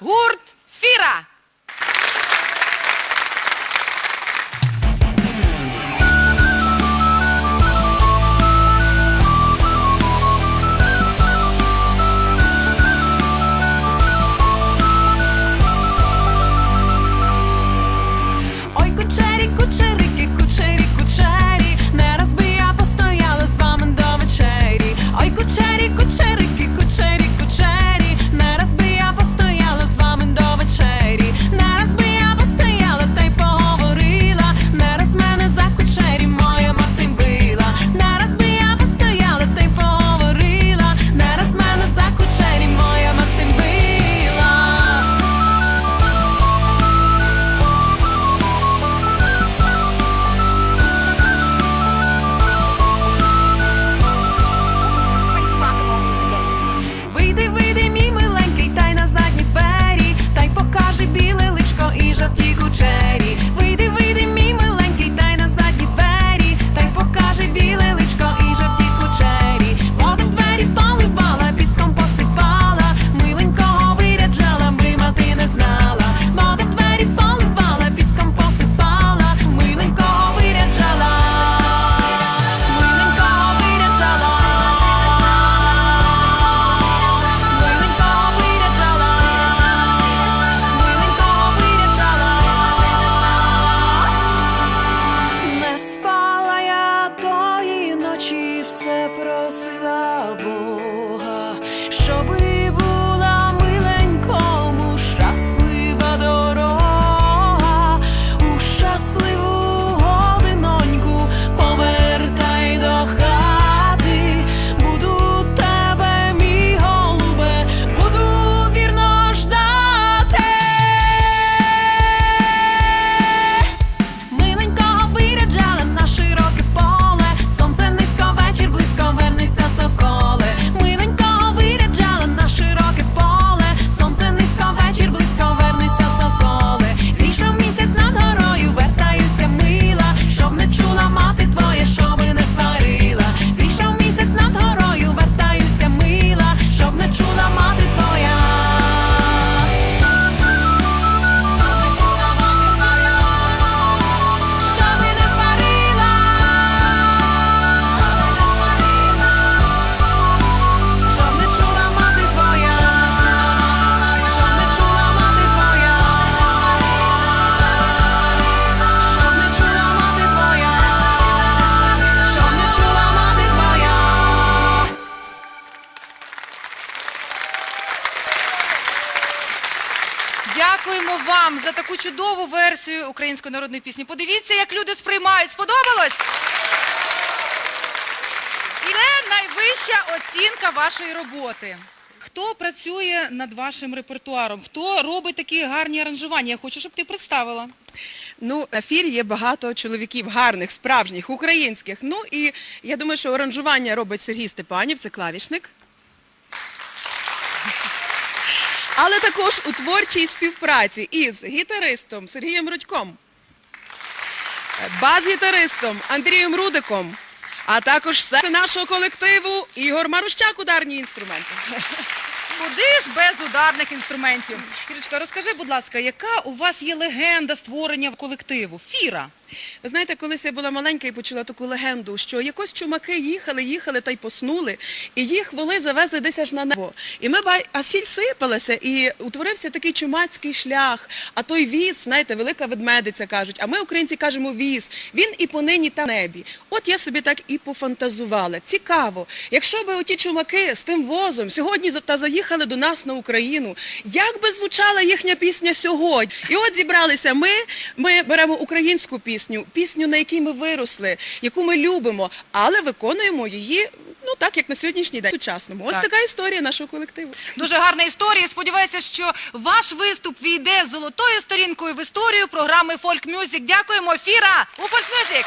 гурт Фіра. Ой, кучері, кучерики, кучері, кучері, не раз би я постояла з вами до вечері. Ой, кучері, кучерики, кучері, кучері, Дякуємо вам за таку чудову версію української народної пісні. Подивіться, як люди сприймають. Сподобалось? Це найвища оцінка вашої роботи. Хто працює над вашим репертуаром? Хто робить такі гарні аранжування? Я хочу, щоб ти представила. Ну, на фірі є багато чоловіків гарних, справжніх, українських. Ну і я думаю, що оранжування робить Сергій Степанів, це клавішник. Але також у творчій співпраці із гітаристом Сергієм Рудьком, бас-гітаристом Андрієм Рудиком, а також серце нашого колективу Ігор Марущак, ударні інструменти. Куди ж без ударних інструментів? Ірочка, розкажи, будь ласка, яка у вас є легенда створення колективу? Фіра. Ви знаєте, колись я була маленька і почула таку легенду, що якось чумаки їхали, їхали та й поснули, і їх воли завезли десь аж на небо. І ми а сіль сипалася, і утворився такий чумацький шлях. А той віз, знаєте, велика ведмедиця кажуть, а ми, українці, кажемо віз. Він і понині та небі. От я собі так і пофантазувала. Цікаво, якщо би оті чумаки з тим возом сьогодні та заїхали до нас на Україну, як би звучала їхня пісня сьогодні? І от зібралися ми, ми беремо українську пісню, пісню, на якій ми виросли, яку ми любимо, але виконуємо її, ну так, як на сьогоднішній день, сучасному. Ось Так. така історія нашого колективу. Дуже гарна історія. Сподіваюся, що ваш виступ війде золотою сторінкою в історію програми Folk Music. Дякуємо, Фіра у Фольк Music!